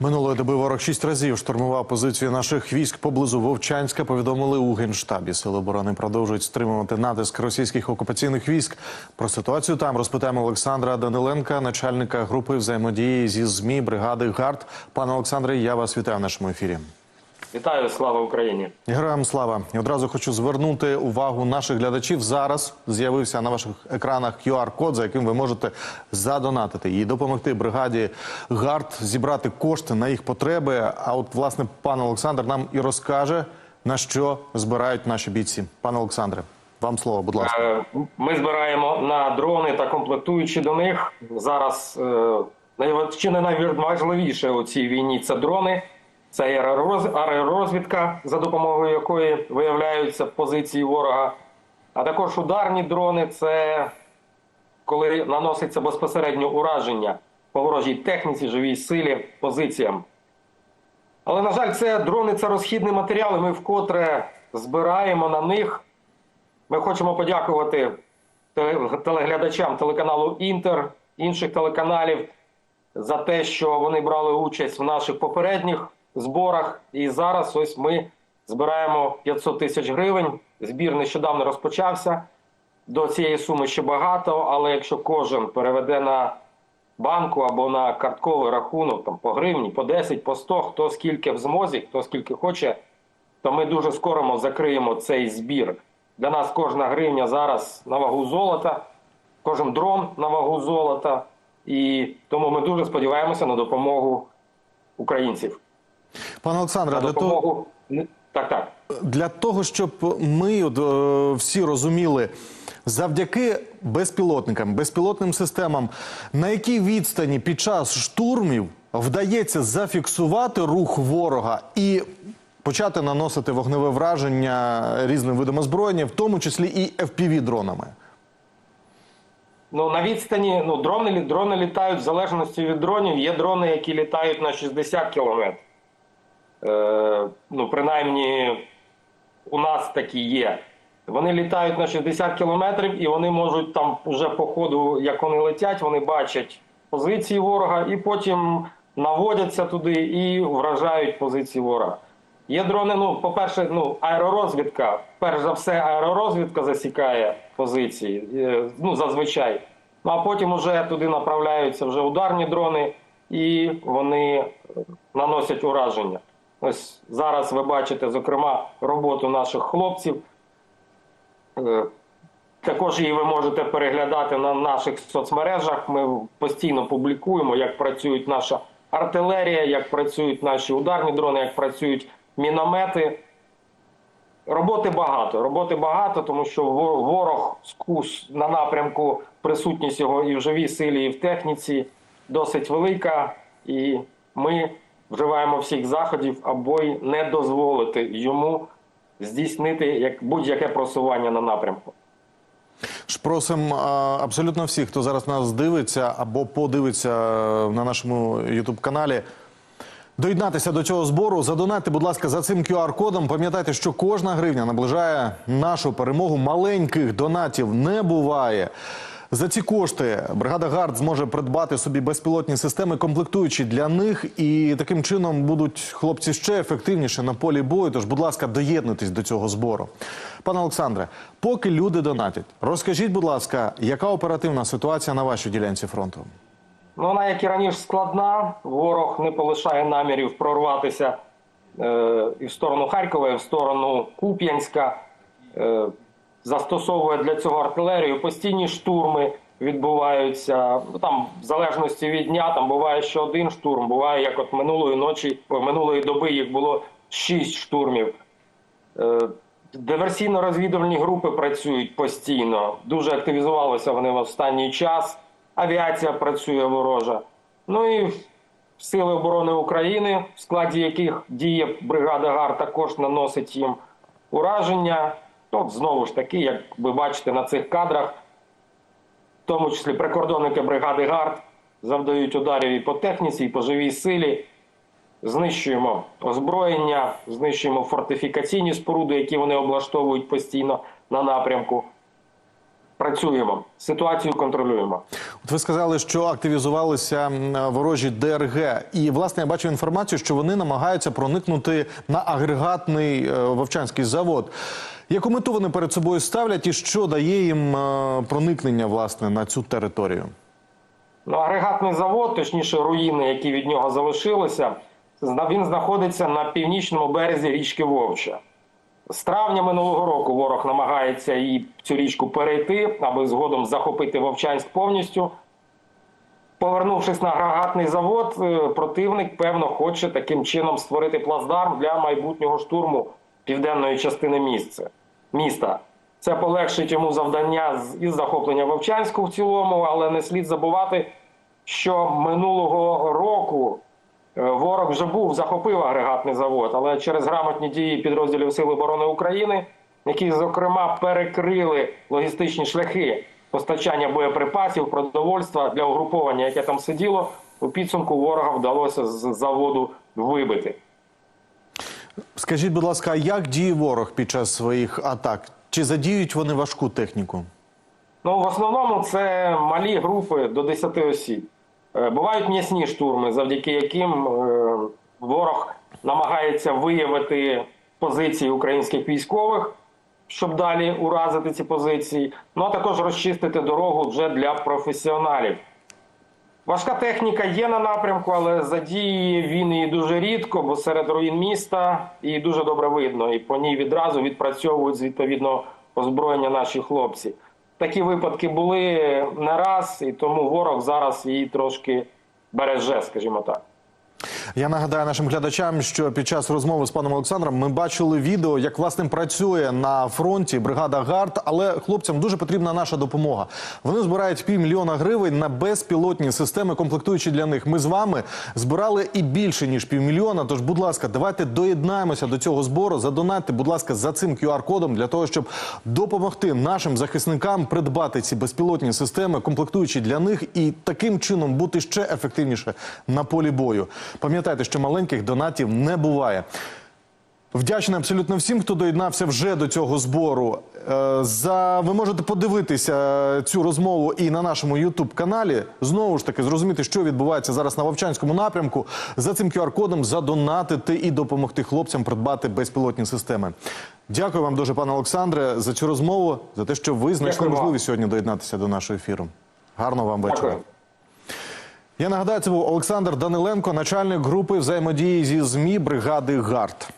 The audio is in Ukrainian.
Минулої доби ворог шість разів штурмував позиції наших військ поблизу Вовчанська. Повідомили у генштабі. Сили оборони продовжують стримувати натиск російських окупаційних військ. Про ситуацію там розпитаємо Олександра Даниленка, начальника групи взаємодії зі змі бригади ГАРД. Пане Олександре, я вас вітаю в нашому ефірі. Вітаю, слава Україні! Героям слава! І одразу хочу звернути увагу наших глядачів. Зараз з'явився на ваших екранах QR-код, за яким ви можете задонатити і допомогти бригаді ГАРД зібрати кошти на їх потреби. А от власне пан Олександр нам і розкаже на що збирають наші бійці. Пане Олександре, вам слово, будь ласка. Е, Ми збираємо на дрони та комплектуючі до них. Зараз е, чи не найважливіше у цій війні це дрони, це аеророз- аеророзвідка, за допомогою якої виявляються позиції ворога. А також ударні дрони це коли наноситься безпосередньо ураження по ворожій техніці, живій силі, позиціям. Але, на жаль, це дрони це розхідний матеріал, і ми вкотре збираємо на них. Ми хочемо подякувати телеглядачам телеканалу Інтер, інших телеканалів за те, що вони брали участь в наших попередніх зборах. І зараз ось ми збираємо 500 тисяч гривень. Збір нещодавно розпочався. До цієї суми ще багато, але якщо кожен переведе на банку або на картковий рахунок там, по гривні, по 10, по 100, хто скільки в змозі, хто скільки хоче, то ми дуже скоро закриємо цей збір. Для нас кожна гривня зараз на вагу золота, кожен дрон на вагу золота. І тому ми дуже сподіваємося на допомогу українців. Пане Олександре, для того. так, так. Для того, щоб ми от, е, всі розуміли, завдяки безпілотникам, безпілотним системам, на якій відстані під час штурмів вдається зафіксувати рух ворога і почати наносити вогневе враження різним видом озброєння, в тому числі і fpv дронами Ну, на відстані ну, дрони, дрони літають в залежності від дронів. Є дрони, які літають на 60 кілометрів. Е, ну, принаймні, у нас такі є. Вони літають на 60 кілометрів і вони можуть там уже по ходу, як вони летять, вони бачать позиції ворога і потім наводяться туди і вражають позиції ворога. Є дрони, ну, по-перше, ну, аеророзвідка. Перш за все, аеророзвідка засікає позиції, е, ну, зазвичай. Ну, а потім уже туди направляються вже ударні дрони, і вони наносять ураження. Ось зараз ви бачите, зокрема, роботу наших хлопців. Е, Також її ви можете переглядати на наших соцмережах. Ми постійно публікуємо, як працюють наша артилерія, як працюють наші ударні дрони, як працюють міномети. Роботи багато. Роботи багато, тому що ворог скус на напрямку, присутність його і в живій силі, і в техніці досить велика. І ми вживаємо всіх заходів, аби й не дозволити йому здійснити як будь-яке просування на напрямку. просимо абсолютно всіх, хто зараз нас дивиться або подивиться е, на нашому youtube каналі Доєднатися до цього збору, задонайте, будь ласка, за цим QR-кодом. Пам'ятайте, що кожна гривня наближає нашу перемогу. Маленьких донатів не буває. За ці кошти бригада ГАРД зможе придбати собі безпілотні системи, комплектуючі для них, і таким чином будуть хлопці ще ефективніше на полі бою. Тож, будь ласка, доєднуйтесь до цього збору. Пане Олександре, поки люди донатять, розкажіть, будь ласка, яка оперативна ситуація на вашій ділянці фронту? Ну, вона, як і раніше, складна. Ворог не полишає намірів прорватися е, і в сторону Харкова, і в сторону Куп'янська. Е, застосовує для цього артилерію. Постійні штурми відбуваються. Ну, Там, в залежності від дня, там буває ще один штурм. Буває, як от минулої ночі, минулої доби їх було шість штурмів. Е, Диверсійно-розвідувальні групи працюють постійно. Дуже активізувалися вони в останній час. Авіація працює ворожа. Ну і Сили оборони України, в складі яких діє бригада ГАР, також наносить їм ураження. От знову ж таки, як ви бачите на цих кадрах, в тому числі прикордонники бригади ГАРД завдають ударів і по техніці, і по живій силі. Знищуємо озброєння, знищуємо фортифікаційні споруди, які вони облаштовують постійно на напрямку. працюємо, ситуацію контролюємо. От ви сказали, що активізувалися ворожі ДРГ, і власне я бачу інформацію, що вони намагаються проникнути на агрегатний е, вовчанський завод. Яку мету вони перед собою ставлять, і що дає їм е, проникнення власне на цю територію? Ну, агрегатний завод, точніше, руїни, які від нього залишилися, він знаходиться на північному березі річки Вовча. З травня минулого року ворог намагається і цю річку перейти, аби згодом захопити Вовчанськ повністю. Повернувшись на агрегатний завод, е, противник певно хоче таким чином створити плацдарм для майбутнього штурму південної частини місця, міста. Це полегшить йому завдання із захоплення Вовчанську в цілому, але не слід забувати, що минулого року е, ворог вже був захопив агрегатний завод, але через грамотні дії підрозділів Сил оборони України, які зокрема перекрили логістичні шляхи постачання боєприпасів, продовольства для угруповання, яке там сиділо, у підсумку ворога вдалося з заводу вибити. Скажіть, будь ласка, як діє ворог під час своїх атак? Чи задіють вони важку техніку? Ну, в основному це малі групи до 10 осіб. Е, Бувають м'ясні штурми, завдяки яким е, ворог намагається виявити позиції українських військових, щоб далі уразити ці позиції. Ну а також розчистити дорогу вже для професіоналів. Важка техніка є на напрямку, але задіє він її дуже рідко, бо серед руїн міста її дуже добре видно, і по ній відразу відпрацьовують з відповідного озброєння наші хлопці. Такі випадки були не раз, і тому ворог зараз її трошки береже, скажімо так. Я нагадаю нашим глядачам, що під час розмови з паном Олександром ми бачили відео, як власне працює на фронті бригада ГАРД, але хлопцям дуже потрібна наша допомога. Вони збирають півмільйона гривень на безпілотні системи, комплектуючі для них. Ми з вами збирали і більше ніж півмільйона. Тож, будь ласка, давайте доєднаємося до цього збору. Задонатьте, будь ласка, за цим QR-кодом для того, щоб допомогти нашим захисникам придбати ці безпілотні системи, комплектуючі для них, і таким чином бути ще ефективніше на полі бою. Пам'ятайте, що маленьких донатів не буває. Вдячний абсолютно всім, хто доєднався вже до цього збору. Е, За ви можете подивитися цю розмову і на нашому youtube каналі Знову ж таки зрозуміти, що відбувається зараз на Вовчанському напрямку. За цим QR-кодом задонатити і допомогти хлопцям придбати безпілотні системи. Дякую вам дуже, пане Олександре, за цю розмову, за те, що ви знайшли можливість сьогодні доєднатися до нашого ефіру. Гарного вам вечора. Я нагадаю, це був Олександр Даниленко, начальник групи взаємодії зі ЗМІ бригади ГАРД.